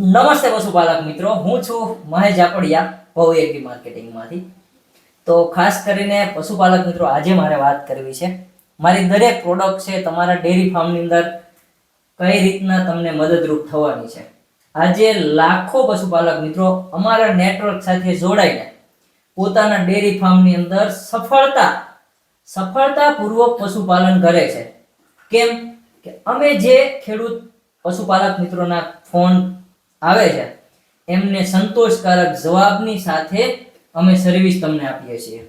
નમસ્તે પશુપાલક મિત્રો. હું છું મહેશ જાપડિયા ભવ્ય એગ્રી માર્કેટિંગમાંથી. તો ખાસ કરીને પશુપાલક મિત્રો, આજે મારે વાત કરવી છે. મારી દરેક પ્રોડક્ટ છે તમારા ડેરી ફાર્મની અંદર કઈ રીતના તમને મદદરૂપ થવાની છે? આજે લાખો પશુપાલક મિત્રો અમારા નેટવર્ક સાથે જોડાઈને પોતાના ડેરી ફાર્મની અંદર સફળતા, સફળતાપૂર્વક પશુપાલન કરે છે. કેમ? કે અમે જે ખેડૂત પશુપાલક મિત્રોના ફોન આવે છે. એમને સંતોષકારક જવાબની સાથે અમે સર્વિસ તમને આપીએ છીએ.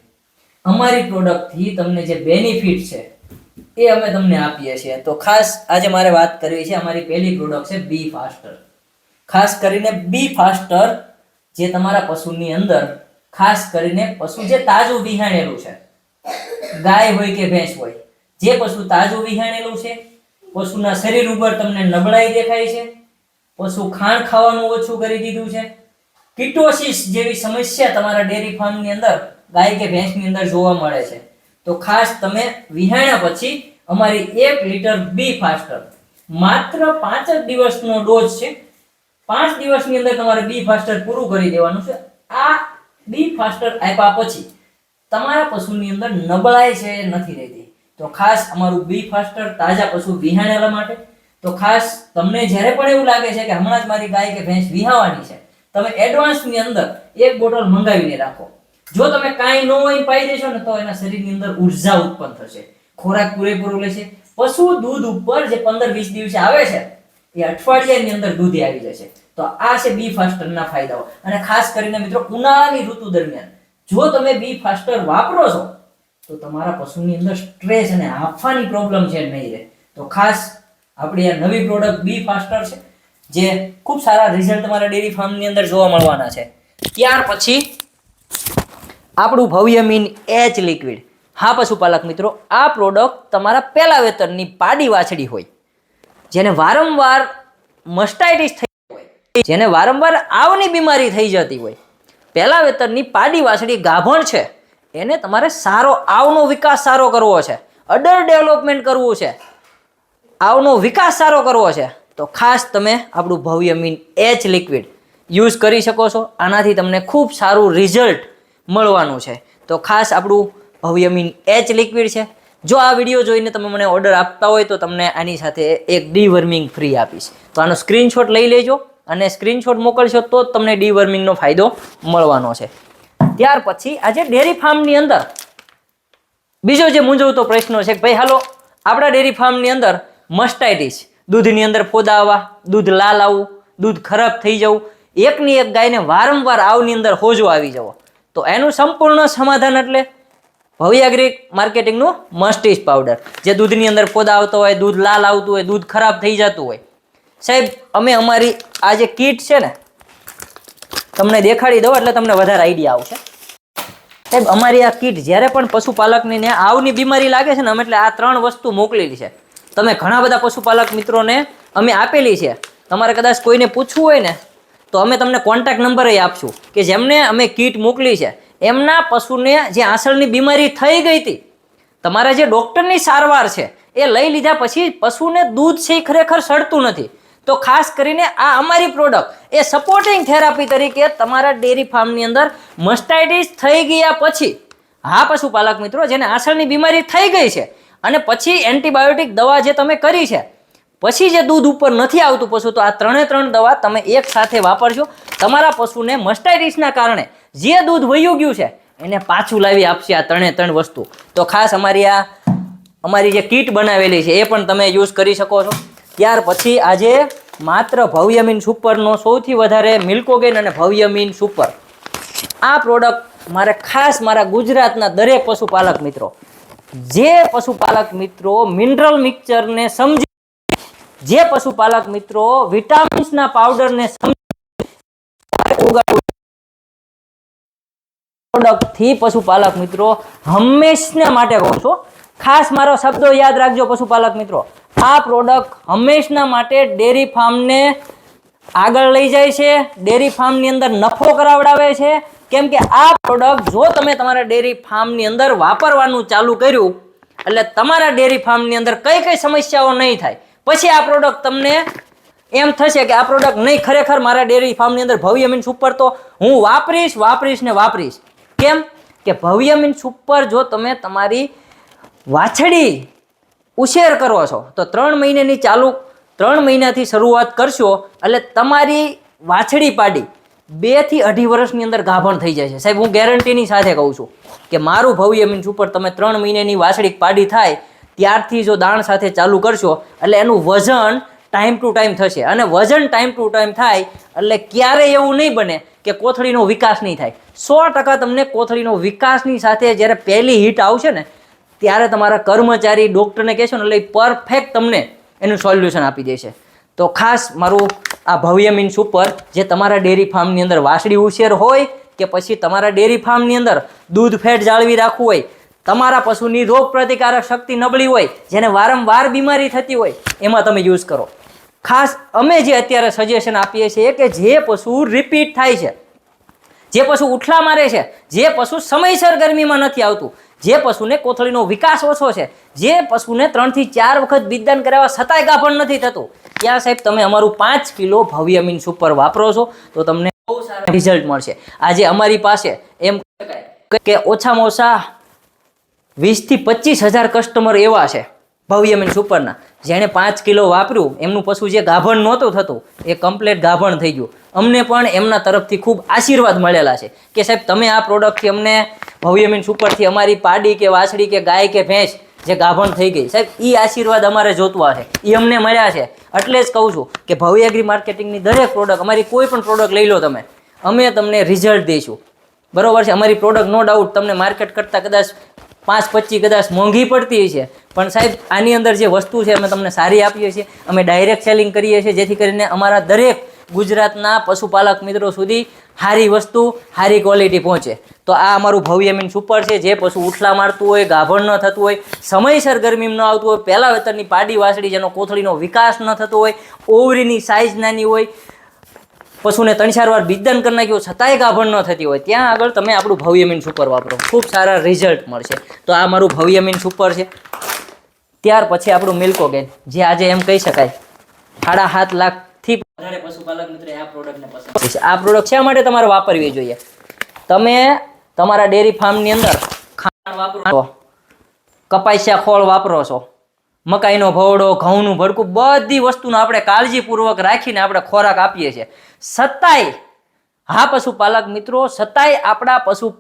અમારી પ્રોડક્ટથી તમને જે બેનિફિટ છે, એ અમે તમને આપીએ છીએ. તો ખાસ આજે મારે વાત કરવી છે, અમારી પહેલી પ્રોડક્ટ છે બી ફાસ્ટર ખાસ કરીને બી ફાસ્ટર જે તમારા પશુની અંદર, ખાસ કરીને પશુ જે તાજું વિહાણેલું છે. ગાય હોય કે ભેંસ હોય, જે પશુ તાજું વિહાણેલું છે, પશુના શરીર ઉપર તમને નબળાઈ દેખાય છે પશુ ખાંડ ખાવાનું ઓછું કરી દીધું છે. કિટોસિસ જેવી સમસ્યા તમારા ડેરી ફાર્મની અંદર, ગાય કે ભેંસની અંદર જોવા મળે છે. તો ખાસ તમે વિહાણ્યા પછી અમારી એક લીટર બી ફાસ્ટર માત્ર પાંચ જ દિવસનો ડોઝ છે. પાંચ દિવસની અંદર તમારે બી ફાસ્ટર પૂરું કરી દેવાનું છે. આ બી ફાસ્ટર આપ્યા પછી તમારા પશુની અંદર નબળાઈ છે, નથી રહેતી. તો ખાસ અમારું બી ફાસ્ટર તાજા પશુ વિહાણેલા માટે તો ખાસ તમને જ્યારે પણ એવું લાગે છે કે હમણાં જ મારી ગાય કે ભેંસ વિહાવાની છે, તમે એડવાન્સની અંદર એક બોટલ મંગાવીને રાખો. જો તમે કાંઈ ન હોય પાઈ દેશો ને તો એના શરીરની અંદર ઊર્જા ઉત્પન્ન થશે. ખોરાક પૂરેપૂરો લેશે પશુ દૂધ ઉપર જે પંદર વીસ દિવસે આવે છે, એ અઠવાડિયાની અંદર દૂધે આવી જશે. તો આ છે બી ફાસ્ટરના ફાયદાઓ. અને ખાસ કરીને મિત્રો ઉનાળાની ઋતુ દરમિયાન, જો તમે બી ફાસ્ટર વાપરો છો, તો તમારા પશુની અંદર સ્ટ્રેસ અને હાંફવાની પ્રોબ્લેમ છે નહીં રહે. તો ખાસ આપણી આ નવી પ્રોડક્ટ બી ફાસ્ટર છે, જે ખૂબ સારા રિઝલ્ટ તમારા ડેરી ફાર્મની અંદર જોવા મળવાના છે. ત્યાર પછી આપણું ભવ્ય મીન એચ લિક્વિડ હા, પશુપાલક મિત્રો, આ પ્રોડક્ટ તમારા પહેલા વેતનની પાડી વાછડી હોય, જેને વારંવાર મસ્ટાઇટિસ થઈ હોય, જેને વારંવાર આવની બીમારી થઈ જતી હોય. પહેલા વેતનની પાડી વાછડી ગાભણ છે, એને તમારે સારો આવનો વિકાસ સારો કરવો છે, અડર ડેવલપમેન્ટ કરવું છે આવનો વિકાસ સારો કરવો છે, તો ખાસ તમે આપણું ભવ્ય મીન એચ લિક્વિડ યુઝ કરી શકો છો. આનાથી તમને ખૂબ સારું રિઝલ્ટ મળવાનું છે. તો ખાસ આપણું ભવ્ય મીન એચ લિક્વિડ છે. જો આ વીડિયો જોઈને તમે મને ઓર્ડર આપતા હોય તો તમને આની સાથે એક ડીવર્મિંગ ફ્રી આપીશ. તો આનો સ્ક્રીનશોટ લઈ લેજો અને સ્ક્રીનશોટ મોકલશો તો જ તમને ડીવર્મિંગનો ફાયદો મળવાનો છે. ત્યાર પછી આજે ડેરી ફાર્મની અંદર બીજો જે મૂંઝવતો પ્રશ્ન છે કે ભાઈ હાલો, આપણા ડેરી ફાર્મની અંદર મસ્ટાઇટિસ દૂધની અંદર ફોદા આવવા, દૂધ લાલ આવવું, દૂધ ખરાબ થઈ જવું. એકની એક ગાયને વારંવાર આવની અંદર હોજો આવી જવો. તો એનું સંપૂર્ણ સમાધાન એટલે ભવ્યાગ્રી માર્કેટિંગનું મસ્ટિસ પાવડર. જે દૂધની અંદર ફોદા આવતો હોય, દૂધ લાલ આવતું હોય, દૂધ ખરાબ થઈ જતું હોય. સાહેબ, અમે અમારી આ જે કીટ છે ને, તમને દેખાડી દઉં એટલે તમને વધારે આઈડિયા આવશે. સાહેબ, અમારી આ કીટ જ્યારે પણ પશુપાલકને ને આવની બીમારી લાગે છે ને, અમે એટલે આ ત્રણ વસ્તુ મોકલેલી છે. તમે ઘણા બધા પશુપાલક મિત્રોને અમે આપેલી છે. તમારે કદાચ કોઈને પૂછવું હોય ને, તો અમે તમને કોન્ટેક્ટ નંબર આપશું કે જેમને અમે કીટ મોકલી છે, એમના પશુને જે આંસળની બીમારી થઈ ગઈ હતી, તમારા જે ડૉક્ટરની સારવાર છે, એ લઈ લીધા પછી પશુને દૂધ છે એ ખરેખર સડતું નથી. તો ખાસ કરીને આ અમારી પ્રોડક્ટ એ સપોર્ટિંગ થેરાપી તરીકે તમારા ડેરી ફાર્મની અંદર મસ્ટાઇટિસ થઈ ગયા પછી, હા પશુપાલક મિત્રો, જેને આસળની બીમારી થઈ ગઈ છે અને પછી એન્ટીબાયોટિક દવા જે તમે કરી છે, પછી જે દૂધ ઉપર નથી આવતું પશુ, તો આ ત્રણે ત્રણ દવા તમે એક સાથે વાપરજો. તમારા પશુને મસ્ટાઇટિસના કારણે જે દૂધ વયું ગયું છે, એને પાછું લાવી આપશે આ ત્રણે ત્રણ વસ્તુ. તો ખાસ અમારી આ, અમારી જે કીટ બનાવેલી છે, એ પણ તમે યુઝ કરી શકો છો. ત્યાર પછી આજે માત્ર ભવ્યમીન સુપરનો સૌથી વધારે મિલ્કોગેન અને ભવ્યમીન સુપર. આ પ્રોડક્ટ મારે ખાસ મારા ગુજરાતના દરેક પશુપાલક મિત્રો જે પશુપાલક મિત્રો મિનરલ મિક્સરને સમજી જે પશુપાલક મિત્રો વિટામિન્સના પાવડરને પ્રોડક્ટથી પશુપાલક મિત્રો હંમેશને માટે કહું છું. ખાસ મારો શબ્દો યાદ રાખજો પશુપાલક મિત્રો. આ પ્રોડક્ટ હંમેશના માટે ડેરી ફાર્મને આગળ લઈ જાય છે. ડેરી ફાર્મની અંદર નફો કરાવડાવે છે. કેમ કે આ પ્રોડક્ટ જો તમે તમારા ડેરી ફાર્મની અંદર વાપરવાનું ચાલુ કર્યું, એટલે તમારા ડેરી ફાર્મની અંદર કઈ કઈ સમસ્યાઓ નહીં થાય. પછી આ પ્રોડક્ટ તમને એમ થશે કે આ પ્રોડક્ટ નહીં, ખરેખર મારા ડેરી ફાર્મની અંદર ભવ્ય મીન ઉપર તો હું વાપરીશ વાપરીશ ને વાપરીશ. કેમ કે ભવ્ય મીન ઉપર જો તમે તમારી વાછડી ઉછેર કરો છો, તો ત્રણ મહિનાની ચાલુ, ત્રણ મહિનાથી શરૂઆત કરશો, એટલે તમારી વાછડી પાડી બેથી અઢી વર્ષની અંદર ગાભણ થઈ જાય છે. સાહેબ, હું ગેરંટીની સાથે કહું છું કે મારું ભવ્ય મીન્સ ઉપર તમે ત્રણ મહિનાની વાસળી પાડી થાય, ત્યારથી જો દાણ સાથે ચાલુ કરશો, એટલે એનું વજન ટાઈમ ટુ ટાઈમ થશે. અને વજન ટાઈમ ટુ ટાઈમ થાય, એટલે ક્યારેય એવું નહીં બને કે કોથળીનો વિકાસ નહીં થાય. સો ટકા તમને કોથળીનો વિકાસની સાથે જ્યારે પહેલી હિટ આવશે ને, ત્યારે તમારા કર્મચારી ડૉક્ટરને કહેશો ને, એટલે પરફેક્ટ તમને એનું સોલ્યુશન આપી દેશે. તો ખાસ મારું આ ભવ્ય મીન્સ ઉપર જે તમારા ડેરી ફાર્મની અંદર વાસળી ઉછેર હોય કે પછી તમારા ડેરી ફાર્મની અંદર દૂધ ફેટ જાળવી રાખવું હોય, તમારા પશુની રોગ પ્રતિકારક શક્તિ નબળી હોય, જેને વારંવાર બીમારી થતી હોય, એમાં તમે યુઝ કરો. ખાસ અમે જે અત્યારે સજેશન આપીએ છીએ કે જે પશુ રિપીટ થાય છે, જે પશુ ઉઠલા મારે છે, જે પશુ સમયસર ગરમીમાં નથી આવતું જે પશુને કોથળીનો વિકાસ ઓછો છે, જે પશુને ત્રણથી ચાર વખત બીજદાન કરાવવા છતાંય પણ નથી થતું. ત્યાં સાહેબ, તમે અમારું પાંચ કિલો ભવ્યમીન સુપર વાપરો છો, તો તમને બહુ સારા રિઝલ્ટ મળશે. આજે અમારી પાસે એમ કે ઓછામાં ઓછા વીસથી પચીસ હજાર કસ્ટમર એવા છે. ભવ્ય મીન સુપરના જેણે પાંચ કિલો વાપર્યું, એમનું પશુ જે ગાભણ નહોતું થતું, એ કમ્પ્લેટ ગાભણ થઈ ગયું. અમને પણ એમના તરફથી ખૂબ આશીર્વાદ મળેલા છે કે સાહેબ, તમે આ પ્રોડક્ટથી અમને ભવ્ય મીન સુપરથી અમારી પાડી કે વાછડી કે ગાય કે ભેંસ જે ગાભણ થઈ ગઈ. સાહેબ એ આશીર્વાદ અમારે જોતવા છે. એ અમને મળ્યા છે. એટલે જ કહું છું કે ભવ્ય એગ્રી માર્કેટિંગની દરેક પ્રોડક્ટ અમારી કોઈ પણ પ્રોડક્ટ લઈ લો તમે, અમે તમને રિઝલ્ટ દઈશું. બરાબર છે? અમારી પ્રોડક્ટ નો ડાઉટ તમને માર્કેટ કરતાં કદાચ પાંચ, પચીસ કદાચ મોંઘી પડતી છે પણ સાહેબ, આની અંદર જે વસ્તુ છે અમે તમને સારી આપીએ છીએ. અમે ડાયરેક્ટ સેલિંગ કરીએ છીએ, જેથી કરીને અમારા દરેક ગુજરાતના પશુપાલક મિત્રો સુધી સારી વસ્તુ, સારી ક્વોલિટી પહોંચે. તો આ અમારું ભવ્ય મીન સુપર છે. જે પશુ ઉઠલા મારતું હોય, ગાભણ ન થતું હોય, સમયસર ગરમીમાં ન આવતું હોય, પહેલાં વેતરની પાડી વાસળી, જેનો કોથળીનો વિકાસ ન થતો હોય, ઓવરીની સાઇઝ નાની હોય પશુને ત્રણ ચાર વાર બીજદાન કરી નાખ્યું છતાંય ગાભણ ન થતી હોય. ત્યાં આગળ તમે આપણું ભવ્ય મીન સુપર વાપરો. ખૂબ સારા રિઝલ્ટ મળશે. તો આ મારું ભવ્યમીન સુપર છે. ત્યાર પછી આપણું મિલ્કોગેન જે આજે એમ કહી શકાય, સાડા સાત લાખથી વધારે પશુપાલક મિત્રોએ આ પ્રોડક્ટને પસંદ છે. આ પ્રોડક્ટ શા માટે તમારે વાપરવી જોઈએ? તમે તમારા ડેરી ફાર્મની અંદર ખાંડ વાપરો કપાસિયા ખોળ વાપરો છો. મકાઈનો ભવડો, ઘઉંનું ભડકું, બધી વસ્તુનો આપણે કાળજીપૂર્વક રાખીને આપણે ખોરાક આપીએ છીએ. સતાય હા પશુપાલક મિત્રો, સતાય આપણા પશુ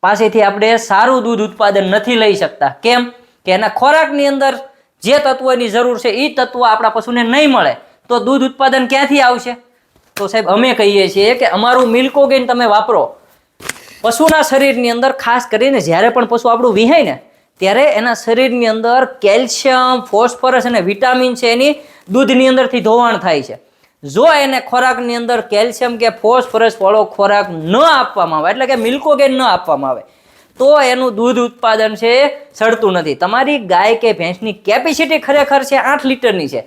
પાસેથી આપણે સારું દૂધ ઉત્પાદન નથી લઈ શકતા. કેમ? કે એના ખોરાકની અંદર જે તત્વોની જરૂર છે એ તત્વો આપણા પશુને નહીં મળે. તો દૂધ ઉત્પાદન ક્યાંથી આવશે? તો સાહેબ, અમે કહીએ છીએ કે અમારું મિલ્કોગેન તમે વાપરો. પશુના શરીરની અંદર ખાસ કરીને જ્યારે પણ પશુ આપણું વિહાય ને ત્યારે એના શરીરની અંદર કેલ્શિયમ, ફોસ્ફરસ અને વિટામિન છે એની દૂધની અંદરથી ધોવાણ થાય છે. જો એને ખોરાકની અંદર કેલ્શિયમ કે ફોસ્ફરસ વાળો ખોરાક ન આપવામાં આવે, એટલે કે મિલ્કોગેન ન આપવામાં આવે, તો એનું દૂધ ઉત્પાદન છે સડતું નથી. તમારી ગાય કે ભેંસની કેપેસિટી ખરેખર છે આઠ લીટરની છે.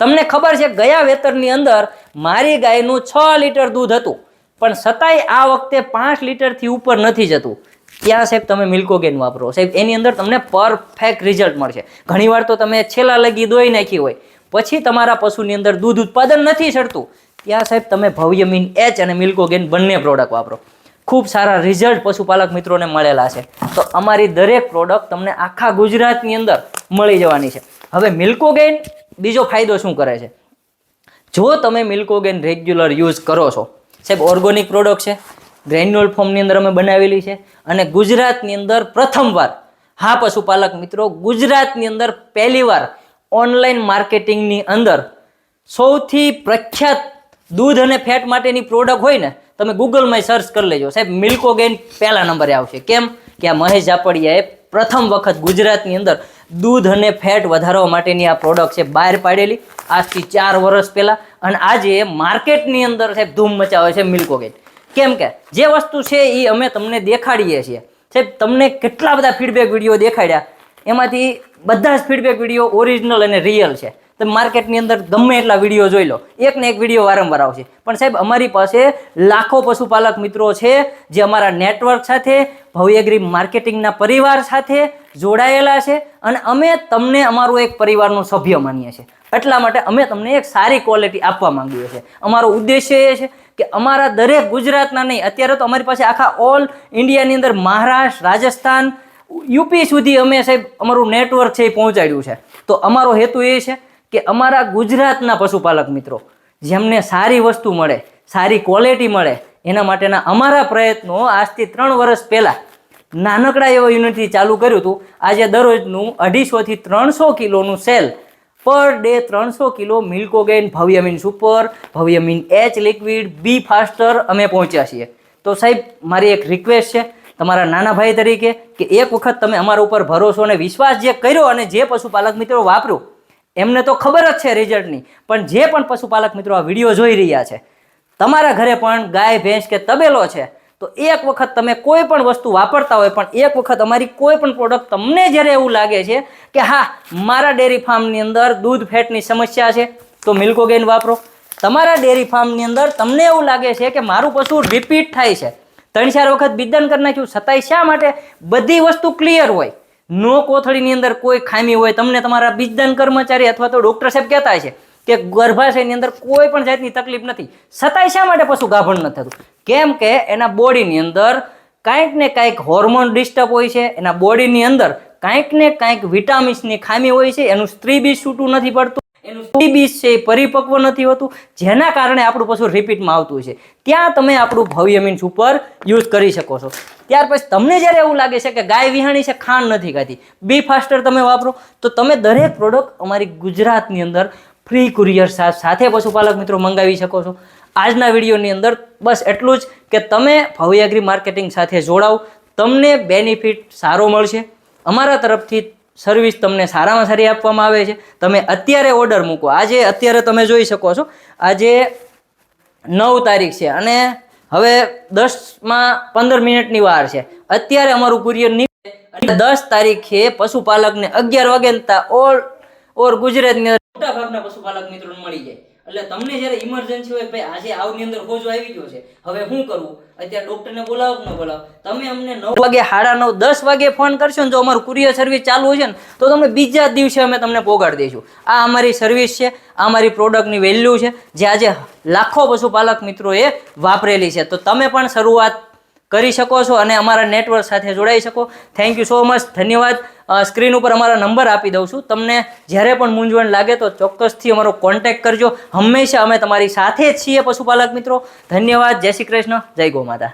તમને ખબર છે ગયા વેતરની અંદર મારી ગાયનું છ લીટર દૂધ હતું, પણ છતાંય આ વખતે પાંચ લીટરથી ઉપર નથી જતું. ત્યાં સાહેબ તમે મિલ્કોગેન વાપરો? સાહેબ, એની અંદર તમને પરફેક્ટ રિઝલ્ટ મળશે. ઘણીવાર તો તમે છેલ્લા લગી દોઈ નાખી હોય, પછી તમારા પશુની અંદર દૂધ ઉત્પાદન નથી ચડતું ત્યાં સાહેબ તમે ભવ્યમીન એચ અને મિલ્કોગેન બંને પ્રોડક્ટ વાપરો. ખૂબ સારા રિઝલ્ટ પશુપાલક મિત્રોને મળેલા છે. તો અમારી દરેક પ્રોડક્ટ તમને આખા ગુજરાતની અંદર મળી જવાની છે. હવે મિલ્કોગેન બીજો ફાયદો શું કરે છે? જો તમે મિલ્કોગેન રેગ્યુલર યુઝ કરો છો, સાહેબ ઓર્ગોનિક પ્રોડક્ટ છે ગ્રેન્યુઅલ ફોર્મની અંદર અમે બનાવેલી છે. અને ગુજરાતની અંદર પ્રથમવાર હા પશુપાલક મિત્રો, ગુજરાતની અંદર પહેલીવાર ઓનલાઈન માર્કેટિંગની અંદર સૌથી પ્રખ્યાત દૂધ અને ફેટ માટેની પ્રોડક્ટ હોય ને, તમે ગૂગલમાં સર્ચ કરી લેજો. સાહેબ, મિલ્કોગેન પહેલા નંબરે આવશે. કેમ? કે આ મહેશ જાપડિયાએ પ્રથમ વખત ગુજરાતની અંદર દૂધ અને ફેટ વધારવા માટેની આ પ્રોડક્ટ છે, બહાર પાડેલી. આજથી ચાર વર્ષ પહેલાં. અને આજે માર્કેટની અંદર સાહેબ ધૂમ મચાવે છે મિલ્કોગેન. કેમ કે જે વસ્તુ છે એ અમે તમને દેખાડીએ છીએ. સાહેબ, તમને કેટલા બધા ફીડબેક વીડિયો દેખાડ્યા? એમાંથી બધા જ ફીડબેક વીડિયો ઓરિજિનલ અને રિયલ છે. તમે માર્કેટની અંદર ગમે એટલા વીડિયો જોઈ લો. એક ને એક વીડિયો વારંવાર આવશે. પણ સાહેબ, અમારી પાસે લાખો પશુપાલક મિત્રો છે જે અમારા નેટવર્ક સાથે ભવ્યગ્રી માર્કેટિંગના પરિવાર સાથે જોડાયેલા છે અને અમે તમને અમારું એક પરિવારનો સભ્ય માનીએ છીએ. એટલા માટે અમે તમને એક સારી ક્વોલિટી આપવા માંગીએ છીએ. અમારો ઉદ્દેશ્ય એ છે કે અમારા દરેક ગુજરાતના નહીં, અત્યારે તો અમારી પાસે આખા ઓલ ઇન્ડિયાની અંદર મહારાષ્ટ્ર, રાજસ્થાન, યુપી સુધી અમે સાહેબ અમારું નેટવર્ક છે એ પહોંચાડ્યું છે. તો અમારો હેતુ એ છે કે અમારા ગુજરાતના પશુપાલક મિત્રો, જેમને સારી વસ્તુ મળે, સારી ક્વોલિટી મળે, એના માટેના અમારા પ્રયત્નો આજથી ત્રણ વર્ષ પહેલાં નાનકડા એવા યુનિટથી ચાલુ કર્યું હતું. આજે દરરોજનું અઢીસોથી ત્રણસો કિલોનું સેલ પર ડે ત્રણસો કિલો મિલ્કોગેન ભવ્યમીન સુપર ભવ્યમીન એચ લિક્વિડ, બી ફાસ્ટર, અમે પહોંચ્યા છીએ. તો સાહેબ, મારી એક રિક્વેસ્ટ છે તમારા નાના ભાઈ તરીકે કે એક વખત તમે અમારા ઉપર ભરોસો અને વિશ્વાસ જે કર્યો અને જે પશુપાલક મિત્રો વાપર્યો, એમને તો ખબર જ છે રિઝલ્ટની પણ જે પણ પશુપાલક મિત્રો આ વીડિયો જોઈ રહ્યા છે, તમારા ઘરે પણ ગાય, ભેંસ કે તબેલો છે તો એક વખત તમે કોઈ પણ વસ્તુ વાપરતા હોય પણ એક વખત અમારી કોઈ પણ પ્રોડક્ટ તમને જ્યારે એવું લાગે છે કે હા, મારા ડેરી ફાર્મની અંદર દૂધ ફેટની સમસ્યા છે, તો મિલ્કોગેન વાપરો. તમારા ડેરી ફાર્મની અંદર તમને એવું લાગે છે કે મારું પશુ રિપીટ થાય છે. ત્રણ ચાર વખત બિદન કરી નાખ્યું, છતાંય શા માટે? બધી વસ્તુ ક્લિયર હોય. નો કોથળીની અંદર કોઈ ખામી હોય, તમને તમારા બીજદાન કર્મચારી અથવા તો ડૉક્ટર સાહેબ કહેતા છે કે ગર્ભાશયની અંદર કોઈ પણ જાતની તકલીફ નથી. છતાંય શા માટે પશુ ગાભણ નથી થતું? કેમ કે એના બોડીની અંદર કાંઈક ને કાંઈક હોર્મોન ડિસ્ટર્બ હોય છે, એના બોડીની અંદર કાંઈક ને કાંઈક વિટામિન્સની ખામી હોય છે, એનું સ્ત્રી બીજ છૂટું નથી પડતું, એનું સ્ત્રી બીજ છે એ પરિપક્વ નથી હોતું, જેના કારણે આપણું પશુ રિપીટમાં આવતું છે. ત્યાં તમે આપણું ભવ્ય મીન્સ ઉપર યુઝ કરી શકો છો. ત્યાર પછી તમને જ્યારે એવું લાગે છે કે ગાય વિહાણી છે, ખાંડ નથી ખાતી બી ફાસ્ટર તમે વાપરો. તો તમે દરેક પ્રોડક્ટ અમારી ગુજરાતની અંદર ફ્રી કુરિયર સાથે પશુપાલક મિત્રો મંગાવી શકો છો. આજના વિડીયોની અંદર બસ એટલું જ કે તમે ભવ્યાગ્રી માર્કેટિંગ સાથે જોડાઓ. તમને બેનિફિટ સારો મળશે. અમારા તરફથી સર્વિસ તમને સારામાં સારી આપવામાં આવે છે. તમે અત્યારે ઓર્ડર મૂકો. આજે અત્યારે તમે જોઈ શકો છો. આજે નવ તારીખ છે અને હવે દસમાં પંદર મિનિટની વાર છે. અત્યારે અમારું કુરિયર નીકળે. દસ તારીખે પશુપાલકને અગિયાર વાગે ઓલ ઓર ગુજરાતની અંદર મોટા ભાગના પશુપાલક મિત્રોને મળી જાય. એટલે તમને જ્યારે ઇમરજન્સી હોય ભાઈ, આજે આવની અંદર ખોજો આવી ગયો છે. હવે શું કરવું અત્યારે ડોક્ટરને બોલાવો ન બોલાવો? તમે અમને નવ વાગે, સાડા નવ, દસ વાગે ફોન કરશો ને જો અમારું કુરિયર સર્વિસ ચાલુ હશે ને, તો તમને બીજા દિવસે અમે તમને પોગાડી દઈશું. આ અમારી સર્વિસ છે, આ અમારી પ્રોડક્ટની વેલ્યુ છે, જે આજે લાખો પશુપાલક મિત્રોએ વાપરેલી છે. તો તમે પણ શરૂઆત કરી શકો છો અને અમારા નેટવર્ક સાથે જોડાઈ શકો. થેન્ક યુ સો મચ ધન્યવાદ. સ્ક્રીન ઉપર અમારા નંબર આપી દઉં છું. તમને જ્યારે પણ મૂંઝવણ લાગે તો ચોક્કસથી અમારો કોન્ટેક્ટ કરજો. હંમેશા અમે તમારી સાથે જ છીએ, પશુપાલક મિત્રો. ધન્યવાદ. જય શ્રી કૃષ્ણ. જય ગો માતા.